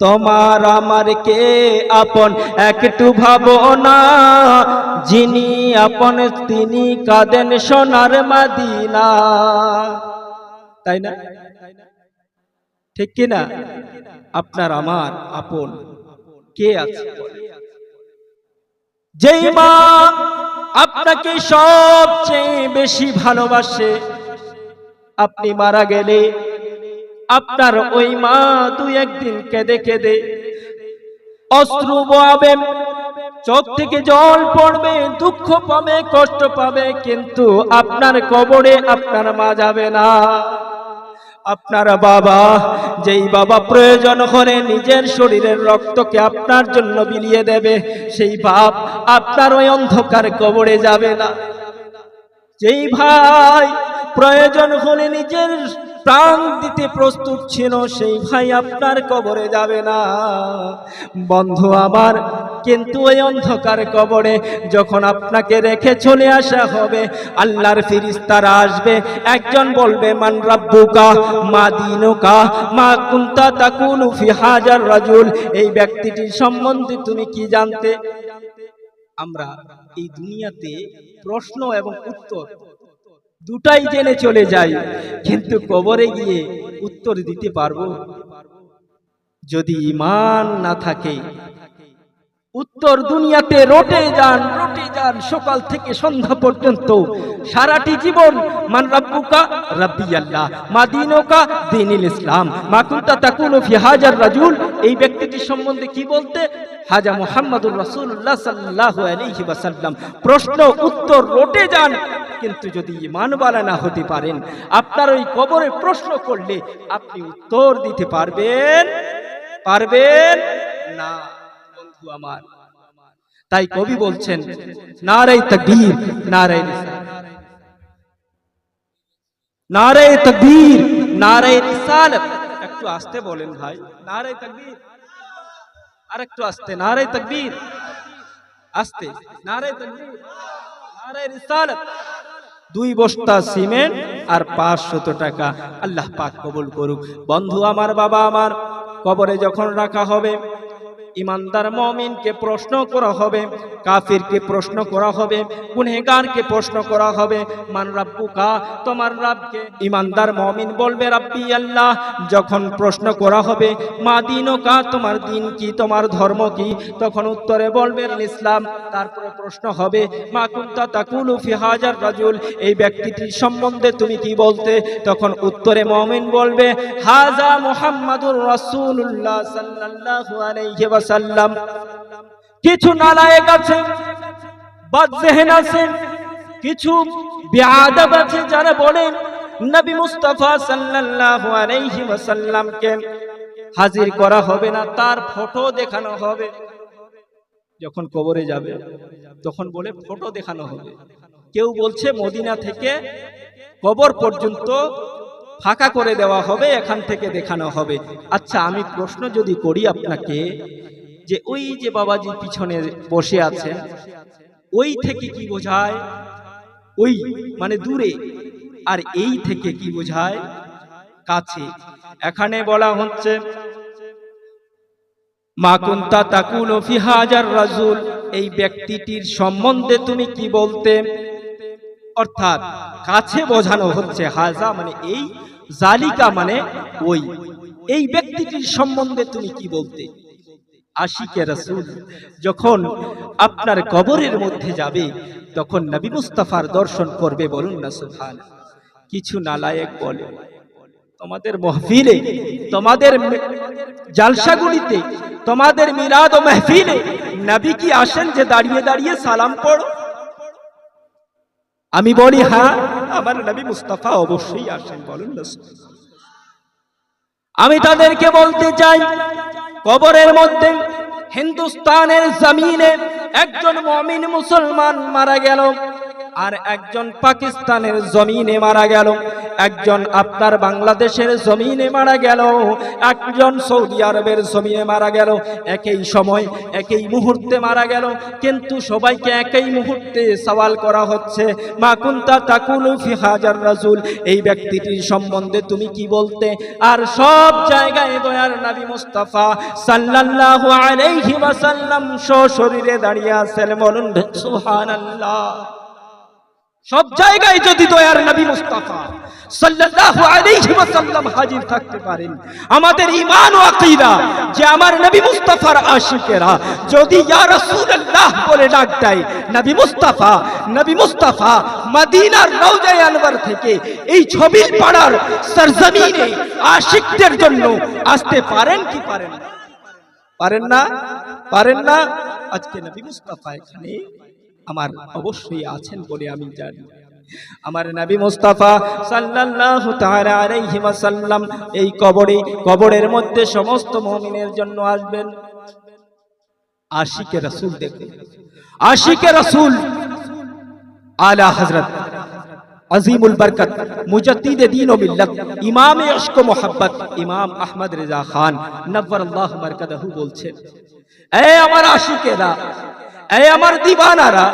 তোমার আমার কে আপন? একটু ভাবো না। যিনি আপন, তিনি কাঁদেন সোনার মাদিনা। তাই না? ঠিক কি না? আপনার আমার আপন কে আছে? যেই মা আপনাকে সবচেয়ে বেশি ভালোবাসে, আপনি মারা গেলে আপনার ওই মা দুই একদিন কেঁদে কেঁদে অশ্রু বোয়াবে চোখ থেকে জল পড়বে, দুঃখ পাবে, কষ্ট পাবে, কিন্তু আপনার কবরে আপনার মা যাবে না। আপনার বাবা যেই বাবা প্রয়োজন হলে নিজের শরীরের রক্তকে আপনার জন্য বিলিয়ে দেবে, সেই বাপ আপনার ওই অন্ধকার কবরে যাবে না। যেই ভাই প্রয়োজন হলে নিজের প্রাণ দিতে প্রস্তুত ছিল, সেই ভাই আপনার কবরে যাবে না। বন্ধু আমার, কিন্তু ওই অন্ধকার কবরে যখন আপনাকে রেখে চলে আসা হবে, আল্লাহর ফিরিস্তারা আসবে। একজন বলবে, মান রাব্বুকা, মা দিনুকা, মা কুন্তা তাকুনু ফি হাজার রাজুল। এই ব্যক্তিটির সম্বন্ধে তুমি কি জানতে? আমরা এই দুনিয়াতে প্রশ্ন এবং উত্তর দুটাই জেনে চলে যাই কিন্তু কবরে গিয়ে উত্তর দিতে পারব? যদি ইমান না থাকে, উত্তর দুনিয়াতে রোটে যান। রটে যান সকাল থেকে সন্ধ্যা পর্যন্ত। সারাটি জীবন মান রাব্বুকা রাব্বি আল্লাহ মা দিনুকা দিনিল ইসলাম। মা কুনতা তাকুনু ফি হাজার রাজুল। এই ব্যক্তিটির সম্বন্ধে কি বলতে? হাজা মুহাম্মাদুর রাসূলুল্লাহ সাল্লাল্লাহু আলাইহি ওয়াসাল্লাম। প্রশ্ন, উত্তর রটে যান, কিন্তু যদি ইমানওয়ালা না হতে পারেন, আপনার ওই কবরে প্রশ্ন করলে আপনি উত্তর দিতে পারবেন? পারবেন? না, বন্ধু আমার। তাই কবি বলছেন নারাই তকবীর নারাই নারাই তকবীর নারাই রিসালাত একটু আস্তে বলেন ভাই নারাই তকবীর আর একটু আস্তে নারাই তকবীর আস্তে নারাই তকবীর নারাই রিসালাত দুই বস্তা সিমেন্ট আর পাঁচশত টাকা আল্লাহ পাক কবুল করুক। বন্ধু আমার বাবা আমার কবরে যখন রাখা হবে ইমানদার মমিনকে প্রশ্ন করা হবে, কাফিরকে প্রশ্ন করা হবে গুনহেগারকে প্রশ্ন করা হবে। মান রাব্বুকা, তোমার রাবকে ইমানদার মমিন বলবে, রাব্বি আল্লাহ। যখন প্রশ্ন করা হবে, মা দিনকা, তোমার দিন কি, তোমার ধর্ম কি? তখন উত্তরে বলবেন ইসলাম। তারপরে প্রশ্ন হবে, মা কুন্তা তাকুলু ফি হাজার রাজুল? এই ব্যক্তিটির সম্বন্ধে তুমি কি বলতে? তখন উত্তরে মমিন বলবে, হাজা মুহাম্মাদুর রাসূলুল্লাহ সাল্লাল্লাহু আলাইহি কিছু নালায়েক আছে, বাদজেহেন আছে, কিছু বেআদব আছে যারা বলেন নবী মুস্তাফা সাল্লাল্লাহু আলাইহি ওয়াসাল্লামকে হাজির করা হবে না, তার ফটো দেখানো হবে। যখন কবরে যাবে, তখন বলে ফটো দেখানো হবে। কেউ বলছে মদিনা থেকে কবর পর্যন্ত ফাঁকা করে দেওয়া হবে, এখান থেকে দেখানো হবে। আচ্ছা আমি প্রশ্ন যদি করি আপনাকে যে ওই যে বাবাজি পিছনে বসে আছেন, ওই থেকে কি বোঝায়? ওই মানে দূরে। আর এই থেকে কি বোঝায়? কাছে। এখানে বলা হচ্ছে, মা কুন্তা তাকুল ফি হাজার রাজুল। এই ব্যক্তিটির সম্বন্ধে তুমি কি বলতে? অর্থাৎ কাছে বোঝানো হচ্ছে, হাজা মানে এই, জালিকা মানে ওই। এই ব্যক্তিটির সম্বন্ধে তুমি কি বলতে? আশিকে রাসূল, যখন আপনার কবরের মধ্যে যাবে, তখন নবী মুস্তাফার দর্শন করবে বলুন না সুবহান কিছু নালায়েক বলে, তোমাদের মহফিলে, তোমাদের জালসাগুলিতে, তোমাদের মিলাদ ও মাহফিলে নবী কি আসেন যে দাঁড়িয়ে দাঁড়িয়ে সালাম পড়ো? আমি বলি হ্যাঁ আমার নবী মুস্তাফা অবশ্যই আসেন, বলুন না আমি তাদেরকে বলতে চাই কবরের মধ্যে হিন্দুস্তানের জমিনে একজন মমিন মুসলমান মারা গেল। আর একজন পাকিস্তানের জমিনে মারা গেল, একজন আপনার বাংলাদেশের জমিনে মারা গেল, একজন সৌদি আরবের জমিনে মারা গেল, একই সময়, একই মুহূর্তে মারা গেল, কিন্তু সবাইকে একই মুহূর্তে সওয়াল করা হচ্ছে, মা কুন্তা তাকুলু ফি হাজার রাসূল এই ব্যক্তিটির সম্বন্ধে তুমি কি বলতে? আর সব জায়গায় দয়ার নবী মুস্তাফা সাল্লাল্লাহু আলাইহি ওয়াসাল্লাম সশরীরে দাঁড়িয়ে আছেন, বলুন সুবহানাল্লাহ। সব জায়গায় যদি দয়ার নবী মুস্তাফা সাল্লাল্লাহু আলাইহি ওয়াসাল্লাম হাজির থাকতে পারেন, আমাদের ঈমান ও আকীদা যে আমার নবী মুস্তাফার আশিকেরা যদি ইয়া রাসূলুল্লাহ বলে ডাক দেয়, নবী মুস্তাফা নবী মুস্তাফা, মদিনার রওজায়ে আনওয়ার থেকে এই ছবির পাড়ার সরজমিনে আশিকদের জন্য আসতে পারেন কি পারেন না? পারেন না পারেন না আজকে নবী মুস্তাফা এখানে আমার অবশ্যই আছেন বলে আমি জানি। আমার নবী মুস্তাফা সাল্লাল্লাহু তাআলা আলাইহি ওয়াসাল্লাম এই কবরে, কবরের মধ্যে সমস্ত মুমিনের জন্য আসবেন। আশিকে রাসূল দেখুন আশিকে রাসূল আলা হযরত আজিমুল বরকত মুজাদ্দিদ দ্বীন ও মিল্লত ইমাম ইশক ও মোহাব্বত ইমাম আহমদ রেজা খান নব্বরাল্লাহু মারকাদাহু বলছেন, এ আমার আশিকেরা এ আমার দিবানারা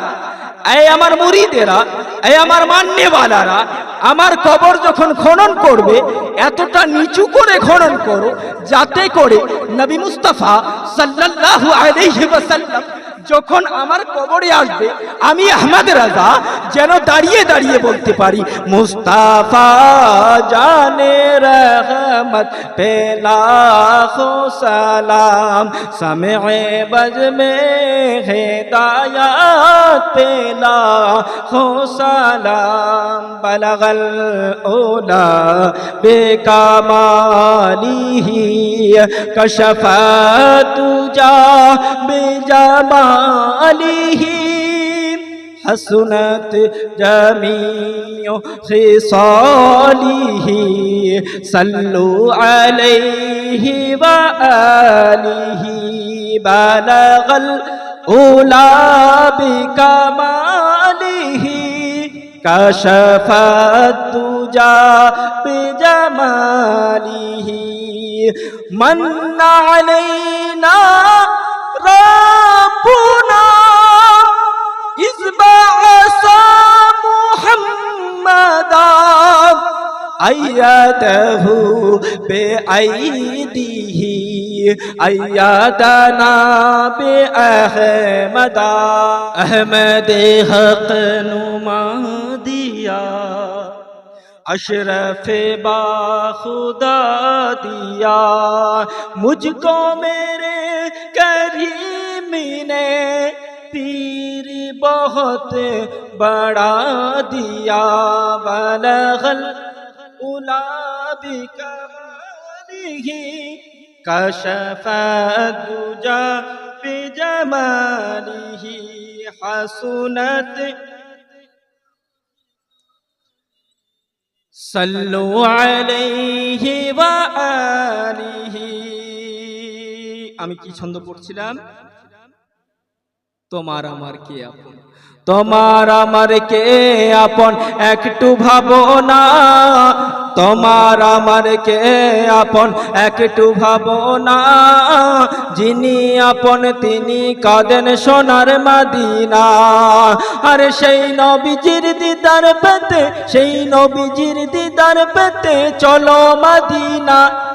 এ আমার মুরিদেরা এ আমার মান্যবালারা, আমার কবর যখন খনন করবে, এতটা নিচু করে খনন করো, যাতে করে নবী মুস্তাফা সাল্লাল্লাহু আলাইহি যখন আমার কবরে আসবে, আমি আহমদ রাজা যেন দাঁড়িয়ে দাঁড়িয়ে বলতে পারি, মুস্তাফা জানে রহমত পেলা খো সালাম সমে বজ মে হেদায়াত পেলা খো সালাম, বলগল ওলা বেকামালিহি, কশফা তুজা آلهم حسنت جميع خصاله صلوا عليه وآله بلغ الأولى بكماله كشف الدجى بجماله من علينا ربنا إذ بعث محمدا ایدہ بے عیدی ایدنا بے احمدا احمد حق نما دیا اشرف با خدا دیا مجھ کو میرے نے پیر بہت بڑا دیا بلغل الا بکمالی کشف دجا بجمالی حسنت صلو علیہ وآلہ আমি কি ছন্দ পড়ছিলাম তোমার আমার কে আপন? তোমার আমার কে আপন? একটু ভাবো না। তোমার আমার কে আপন? একটু ভাবো না। যিনি আপন, তিনি কাঁদেন সোনার মাদিনা। আর সেই নবীজির দিদার পেতে, সেই নবীজির দিদার পেতে চলো মাদিনা।